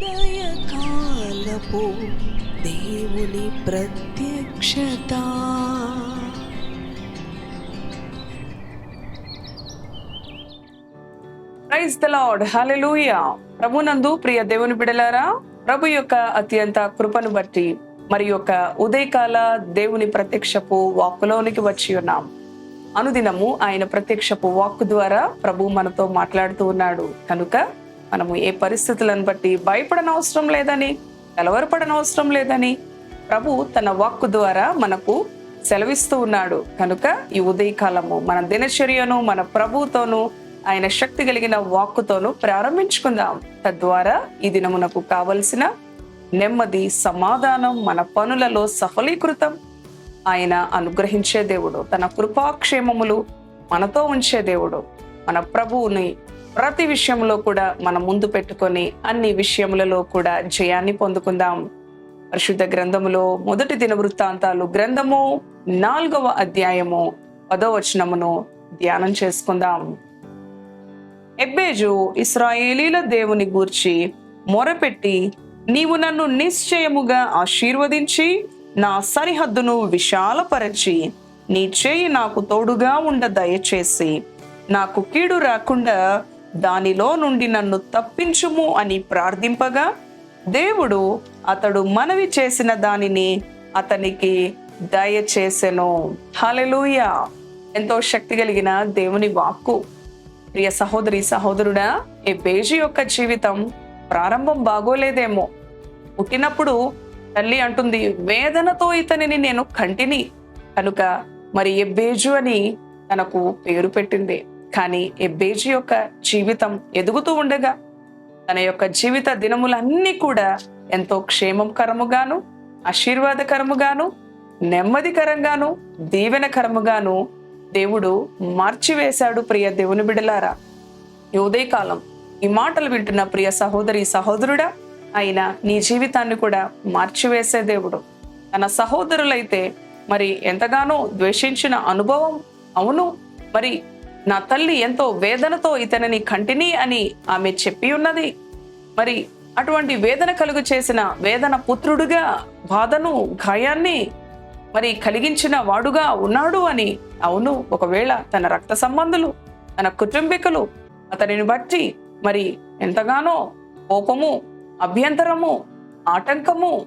ఉదయకాలపు దేవుని ప్రత్యక్షత. ప్రైజ్ ద లార్డ్ హల్లెలూయా ప్రభునందు ప్రియ దేవుని బిడలారా ప్రభు యొక్క అత్యంత కృపను బట్టి మరి యొక్క ఉదయకాల దేవుని ప్రత్యక్షపు వాక్కులోనికి వచ్చి ఉన్నాం. అనుదినము ఆయన ప్రత్యక్షపు వాక్కు ద్వారా ప్రభు మనతో మాట్లాడుతూ ఉన్నాడు. కనుక మనము ఏ పరిస్థితులను బట్టి భయపడనవసరం లేదని కలవరపడనవసరం లేదని ప్రభు తన వాక్కు ద్వారా మనకు సెలవిస్తూ ఉన్నాడు. కనుక ఈ ఉదయకాలము మన దినచర్యను మన ప్రభుతోనూ ఆయన శక్తి కలిగిన వాక్కుతోనూ ప్రారంభించుకుందాం. తద్వారా ఈ దినమునకు కావలసిన నెమ్మది సమాధానం మన పనులలో సఫలీకృతం. ఆయన అనుగ్రహించే దేవుడు తన కృపాక్షేమములు మనతో ఉంచే దేవుడు మన ప్రభువుని ప్రతి విషయంలో కూడా మనం ముందు పెట్టుకొని అన్ని విషయములలో కూడా జయాన్ని పొందుకుందాం. పరిశుద్ధ గ్రంథములో మొదటి దిన వృత్తాంతాలు గ్రంథము నాలుగవ అధ్యాయము పదో వచనమును ధ్యానం చేసుకుందాం. ఎబ్బేజు ఇస్రాయేలీల దేవుని గూర్చి మొరపెట్టి నీవు నన్ను నిశ్చయముగా ఆశీర్వదించి నా సరిహద్దును విశాలపరచి నీ చేయి నాకు తోడుగా ఉండ దయచేసి నాకు కీడు రాకుండా దానిలో నుండి నన్ను తప్పించుము అని ప్రార్థింపగా దేవుడు అతడు మనవి చేసిన దానిని అతనికి దయచేసెను. హల్లెలూయా. ఎంతో శక్తి కలిగిన దేవుని వాక్కు. ప్రియ సహోదరి సహోదరుడా ఈ బేజీ యొక్క జీవితం ప్రారంభం బాగోలేదేమో. పుట్టినప్పుడు తల్లి అంటుంది వేదనతో ఇతనిని నేను కంటిని. కనుక మరి ఎబ్బేజు అని తనకు పేరు పెట్టింది. కానీ ఎబ్బేజు యొక్క జీవితం ఎదుగుతూ ఉండగా తన యొక్క జీవిత దినములన్నీ కూడా ఎంతో క్షేమకరముగాను ఆశీర్వాదకరముగాను నెమ్మదికరంగాను దీవెనకరముగాను దేవుడు మార్చివేశాడు ప్రియ దేవుని బిడలారా. ఈ ఉదయకాలం ఈ మాటలు వింటున్న ప్రియ సహోదరి సహోదరుడా ఆయన నీ జీవితాన్ని కూడా మార్చివేసే దేవుడు. తన సహోదరులైతే మరి ఎంతగానో ద్వేషించిన అనుభవం అవును మరి నా తల్లి ఎంతో వేదనతో ఇతనిని కంటిని అని ఆమె చెప్పి ఉన్నది. మరి అటువంటి వేదన కలుగు చేసిన వేదన పుత్రుడుగా బాధను గాయాన్ని మరి కలిగించిన వాడుగా ఉన్నాడు అని అవును ఒకవేళ తన రక్త సంబంధులు తన కుటుంబీకులు అతనిని బట్టి మరి ఎంతగానో కోపము అభ్యంతరము ఆటంకము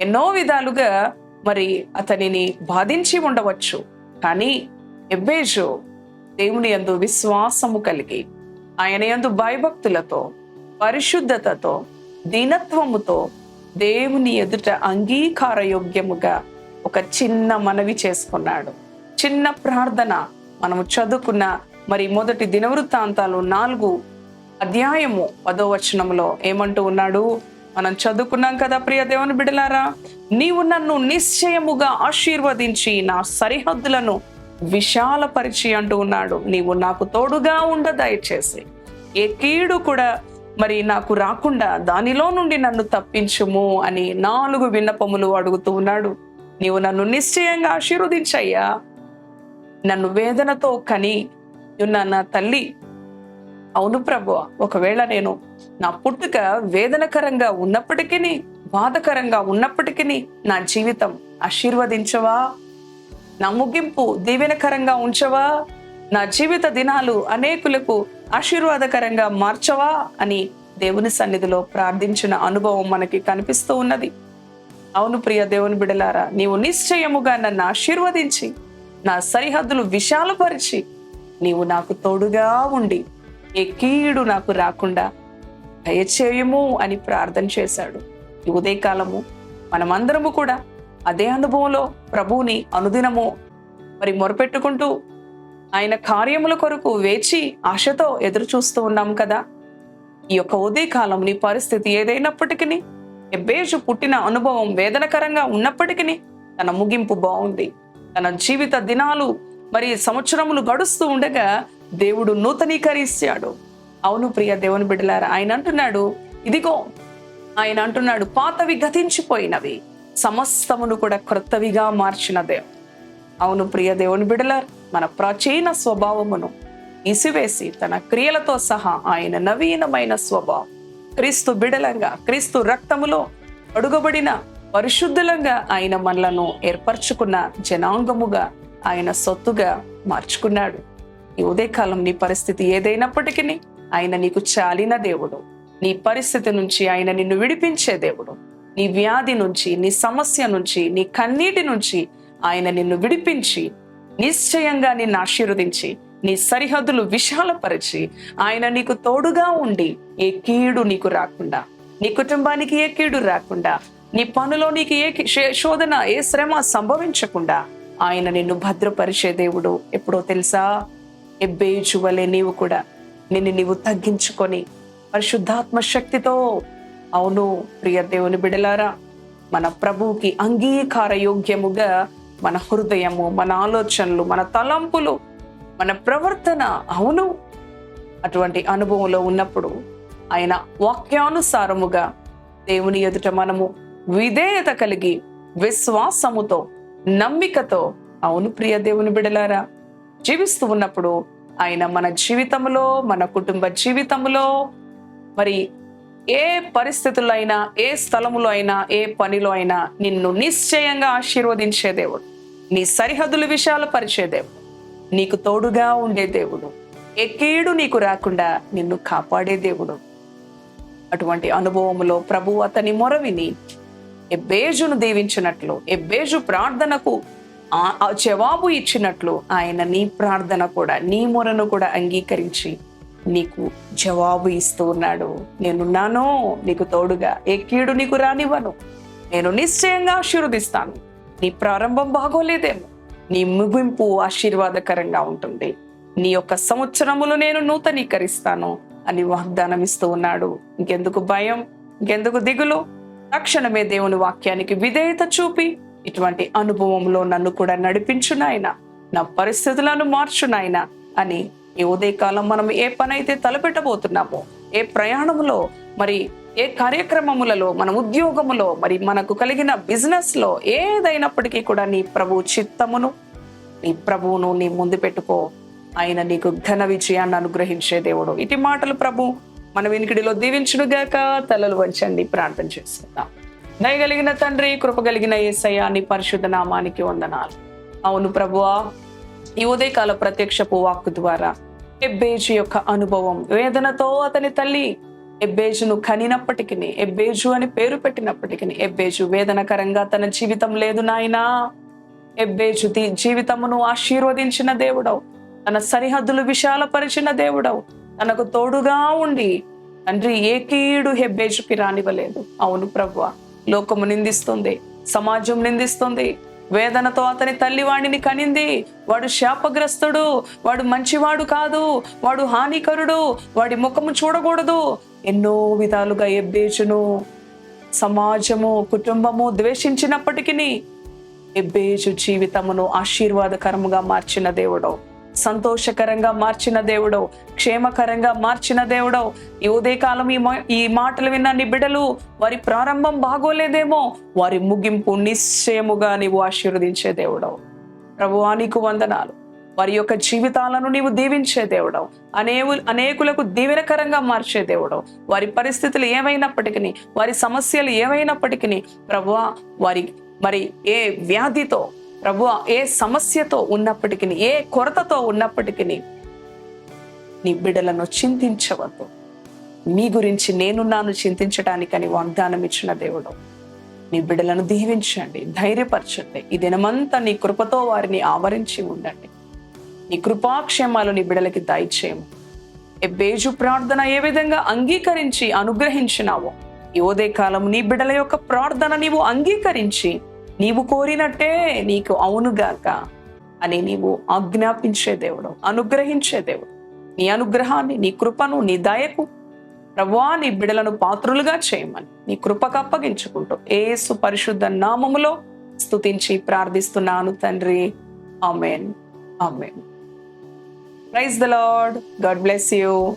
ఎన్నో విధాలుగా మరి అతనిని బాధించి ఉండవచ్చు. కానీ ఎబ్బేజు దేవుని యందు విశ్వాసము కలిగి ఆయన యందు భయభక్తులతో పరిశుద్ధతతో దీనత్వముతో దేవుని ఎదుట అంగీకార యోగ్యముగా ఒక చిన్న మనవి చేసుకున్నాడు. చిన్న ప్రార్థన మనము చదువుకున్న మరి మొదటి దినవృత్తాంతాలు నాలుగు అధ్యాయము పదో వచనంలో ఏమంటూ ఉన్నాడు? మనం చదువుకున్నాం కదా ప్రియ దేవుని బిడలారా నీవు నన్ను నిశ్చయముగా ఆశీర్వదించి నా సరిహద్దులను విశాలపరిచి అంటూ ఉన్నాడు. నీవు నాకు తోడుగా ఉండ దయచేసి. ఏ కీడు కూడా మరి నాకు రాకుండా దానిలో నుండి నన్ను తప్పించుము అని నాలుగు విన్నపములు అడుగుతూ ఉన్నాడు. నీవు నన్ను నిశ్చయంగా ఆశీర్వదించయ్యా. నన్ను వేదనతో కని ఉన్న నా తల్లి అవును ప్రభు ఒకవేళ నేను నా పుట్టుక వేదనకరంగా ఉన్నప్పటికీ బాధకరంగా ఉన్నప్పటికీ నా జీవితం ఆశీర్వదించవా? నా ముగింపు దీవెనకరంగా ఉంచవా? నా జీవిత దినాలు అనేకులకు ఆశీర్వాదకరంగా మార్చవా? అని దేవుని సన్నిధిలో ప్రార్థించిన అనుభవం మనకి కనిపిస్తూ ఉన్నది. అవును ప్రియ దేవుని బిడలారా నీవు నిశ్చయముగా నన్ను ఆశీర్వదించి నా సరిహద్దులు విశాలపరిచి నీవు నాకు తోడుగా ఉండి ఏ కీడు నాకు రాకుండా దయచేయము అని ప్రార్థన చేశాడు. ఈ ఉదయకాలము మనమందరము కూడా అదే అనుభవంలో ప్రభువుని అనుదినము మరి మొరపెట్టుకుంటూ ఆయన కార్యముల కొరకు వేచి ఆశతో ఎదురు చూస్తూ ఉన్నాం కదా. ఈ యొక్క ఉదయకాలం నీ పరిస్థితి ఏదైనప్పటికీ ఎబ్బేజు పుట్టిన అనుభవం వేదనకరంగా ఉన్నప్పటికీ తన ముగింపు బాగుంది. తన జీవిత దినాలు మరి సంవత్సరములు గడుస్తూ ఉండగా దేవుడు నూతనీకరిస్తాడు. అవును ప్రియ దేవుని బిడ్డలారా ఆయన అంటున్నాడు ఇదిగో ఆయన అంటున్నాడు పాతవి గతించిపోయినవి. సమస్తమును కూడా క్రొత్తవిగా దేవుడు. అవును ప్రియ దేవుని బిడలర్ మన ప్రాచీన స్వభావమును ఇసివేసి తన క్రియలతో సహా ఆయన నవీనమైన స్వభావం. క్రీస్తు బిడలంగా క్రీస్తు రక్తములో అడుగబడిన పరిశుద్ధులంగా ఆయన మనలను ఏర్పరచుకున్న జనాంగముగా ఆయన సొత్తుగా మార్చుకున్నాడు. ఈ ఉదయకాలం నీ పరిస్థితి ఏదైనప్పటికీ ఆయన నీకు చాలిన దేవుడు. నీ పరిస్థితి నుంచి ఆయన నిన్ను విడిపించే దేవుడు. నీ వ్యాధి నుంచి నీ సమస్య నుంచి నీ కన్నీటి నుంచి ఆయన నిన్ను విడిపించి నిశ్చయంగా నిన్ను ఆశీర్వదించి నీ సరిహద్దులు విశాలపరిచి ఆయన నీకు తోడుగా ఉండి ఏ కీడు నీకు రాకుండా నీ కుటుంబానికి ఏ కీడు రాకుండా నీ పనులో నీకు ఏ శోధన ఏ శ్రమ సంభవించకుండా ఆయన నిన్ను భద్రపరిచే దేవుడు ఎప్పుడో తెలుసా? ఎబ్బేయుచువలే నీవు కూడా నిన్ను నీవు తగ్గించుకొని పరిశుద్ధాత్మ శక్తితో అవును ప్రియ దేవుని బిడలారా మన ప్రభువుకి అంగీకార యోగ్యముగా మన హృదయము మన ఆలోచనలు మన తలంపులు మన ప్రవర్తన అవును. అటువంటి అనుభవంలో ఉన్నప్పుడు ఆయన వాక్యానుసారముగా దేవుని ఎదుట మనము విధేయత కలిగి విశ్వాసముతో నమ్మికతో అవును ప్రియ దేవుని బిడలారా జీవిస్తూ ఉన్నప్పుడు ఆయన మన జీవితంలో మన కుటుంబ జీవితంలో మరి ఏ పరిస్థితుల్లో అయినా ఏ స్థలములో అయినా ఏ పనిలో అయినా నిన్ను నిశ్చయంగా ఆశీర్వదించే దేవుడు. నీ సరిహద్దుల విషయాలు పరిచే దేవుడు. నీకు తోడుగా ఉండే దేవుడు. ఎక్కేడు నీకు రాకుండా నిన్ను కాపాడే దేవుడు. అటువంటి అనుభవములో ప్రభు అతని మొరవిని ఎబ్బేజును దీవించినట్లు ఎబ్బేజు ప్రార్థనకు జవాబు ఇచ్చినట్లు ఆయన నీ ప్రార్థన కూడా నీ మొరను కూడా అంగీకరించి నీకు జవాబు ఇస్తూ ఉన్నాడు. నేనున్నాను నీకు తోడుగా. ఏ కీడు నీకు రానివ్వను. నేను నిశ్చయంగా ఆశీర్వదిస్తాను నీ ప్రారంభం బాగోలేదేమో. నీ ముగింపు ఆశీర్వాదకరంగా ఉంటుంది. నీ యొక్క సంవత్సరములు నేను నూతనీకరిస్తాను అని వాగ్దానం ఇస్తూ ఉన్నాడు. ఇంకెందుకు భయం? ఇంకెందుకు దిగులు? తక్షణమే దేవుని వాక్యానికి విధేయత చూపి ఇటువంటి అనుభవంలో నన్ను కూడా నడిపించునాయన నా పరిస్థితులను మార్చునాయన అని ఈ ఉదయకాలం మనం ఏ పని అయితే తలపెట్టబోతున్నామో ఏ ప్రయాణములో మరి ఏ కార్యక్రమములలో మన ఉద్యోగములో మరి మనకు కలిగిన బిజినెస్లో ఏదైనప్పటికీ కూడా నీ ప్రభు చిత్తమును నీ ప్రభువును నీ ముందు పెట్టుకో. ఆయన నీకు ఘన విజయాన్ని అనుగ్రహించే దేవుడు. ఇటు మాటలు ప్రభు మన వినికిడిలో దీవించుడుగాక తలలు వంచండి ప్రార్థన చేసుకుందాం. దయగలిగిన తండ్రి కృపగలిగిన ఏసయ్య నీ పరిశుద్ధ నామానికి వందనాలు. అవును ప్రభువా ఈ ఉదయకాల ప్రత్యక్షపు వాక్కు ద్వారా ఎబ్బేజు యొక్క అనుభవం వేదనతో అతని తల్లి ఎబ్బేజును కనినప్పటికీ ఎబ్బేజు అని పేరు పెట్టినప్పటికీ ఎబ్బేజు వేదనకరంగా తన జీవితం లేదు నాయనా. ఎబ్బేజు జీవితమును ఆశీర్వదించిన దేవుడవు తన సరిహద్దులు విశాలపరిచిన దేవుడవు తనకు తోడుగా ఉండి తండ్రి ఏ కీడు హెబ్బేజుకి రానివ్వలేదు. అవును ప్రభువ లోకము నిందిస్తుంది సమాజం నిందిస్తుంది వేదనతో అతని తల్లి వాడిని కనింది. వాడు శాపగ్రస్తుడు వాడు మంచివాడు కాదు వాడు హానికరుడు వాడి ముఖము చూడకూడదు. ఎన్నో విధాలుగా ఎబ్బేజును. సమాజము కుటుంబము ద్వేషించినప్పటికీ ఎబ్బేజు జీవితమును ఆశీర్వాదకరముగా మార్చిన దేవుడు సంతోషకరంగా మార్చిన దేవుడవు క్షేమకరంగా మార్చిన దేవుడవు. ఈ ఉదయకాలం ఈ మా- ఈ మాటలు విన్న నీ బిడ్డలు వారి ప్రారంభం బాగోలేదేమో వారి ముగింపు నిశ్చయముగా నీవు ఆశీర్వదించే దేవుడవు. ప్రభువా నీకు వందనాలు. వారి యొక్క జీవితాలను నీవు దీవించే దేవుడవు. అనేవు అనేకులకు దీవెనకరంగా మార్చే దేవుడవు. వారి పరిస్థితులు ఏమైనప్పటికీ వారి సమస్యలు ఏమైనప్పటికీ ప్రభువా వారి మరి ఏ వ్యాధితో ప్రభు ఏ సమస్యతో ఉన్నప్పటికీ ఏ కొరతతో ఉన్నప్పటికీ నీ బిడ్డలను చింతించవద్దు. మీ గురించి నేనున్నాను చింతించడానికని వాగ్దానం ఇచ్చిన దేవుడు. నీ బిడ్డలను దీవించండి ధైర్యపరచండి. ఈ దినమంతా నీ కృపతో వారిని ఆవరించి ఉండండి. నీ కృపాక్షేమాలు నీ బిడ్డలకి దయచేయము. బేజు ప్రార్థన ఏ విధంగా అంగీకరించి అనుగ్రహించినావో ఈ కాలం నీ బిడ్డల యొక్క ప్రార్థన నీవు అంగీకరించి నీవు కోరినట్టే నీకు అవునుగాక అని నీవు ఆజ్ఞాపించే దేవుడు అనుగ్రహించే దేవుడు. నీ అనుగ్రహాన్ని నీ కృపను నీ దయకు ప్రవ్వా నీ బిడలను పాత్రులుగా చేయమని నీ కృపకు అప్పగించుకుంటూ ఏసు పరిశుద్ధ నామములో స్తుతించి ప్రార్థిస్తున్నాను తండ్రి. Amen amen praise the Lord. God bless you.